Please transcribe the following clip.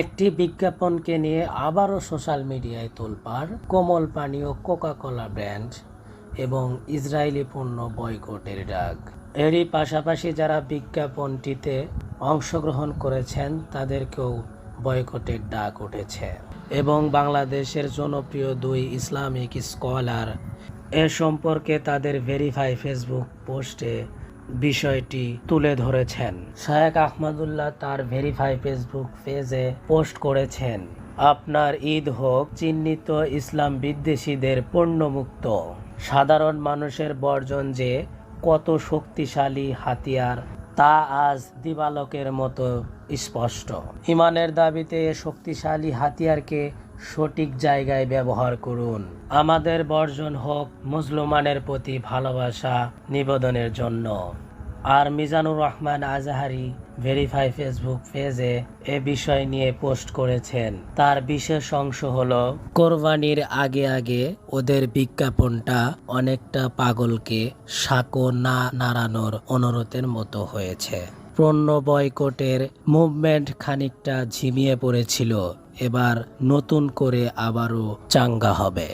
একটি বিজ্ঞাপনকে নিয়ে আবারও সোশ্যাল মিডিয়ায় তোলপাড়, কোমল পানীয় কোকা কোলা ব্র্যান্ড এবং ইসরায়েলি পণ্য বয়কটের ডাক। এরই পাশাপাশি যারা বিজ্ঞাপনটিতে অংশগ্রহণ করেছেন, তাদেরকেও বয়কটের ডাক উঠেছে। এবং বাংলাদেশের জনপ্রিয় দুই ইসলামিক স্কলার এ সম্পর্কে তাদের ভেরিফাই ফেসবুক পোস্টে বিষয়টি তুলে ধরেছেন। শায়েক আহমদুল্লাহ তার ভেরিফাই ফেসবুক পেজে পোস্ট করেছেন, আপনার ঈদ হোক, চিহ্নিত ইসলাম বিদ্বেষীদের পণ্যমুক্ত। সাধারণ মানুষের বর্জন যে কত শক্তিশালী হাতিয়ার, তা আজ দিবালকের মতো স্পষ্ট। ইমানের দাবিতে শক্তিশালী হাতিয়ারকে সঠিক জায়গায় ব্যবহার করুন। আমাদের বর্জন হোক মুসলমানের প্রতি ভালোবাসা নিবেদনের জন্য। আর মিজানুর রহমান আজাহারি ভেরিফাই ফেসবুক পেজে এ বিষয় নিয়ে পোস্ট করেছেন। তার বিশেষ অংশ হলো, কোরবানির আগে আগে ওদের বিজ্ঞাপনটা অনেকটা পাগলকে সাঁকো না নাড়ানোর অনুরোধের মতো হয়েছে। পণ্য বয়কটের মুভমেন্ট খানিকটা ঝিমিয়ে পড়েছিল। এবার নতুন করে আবারও চাঙ্গা হবে।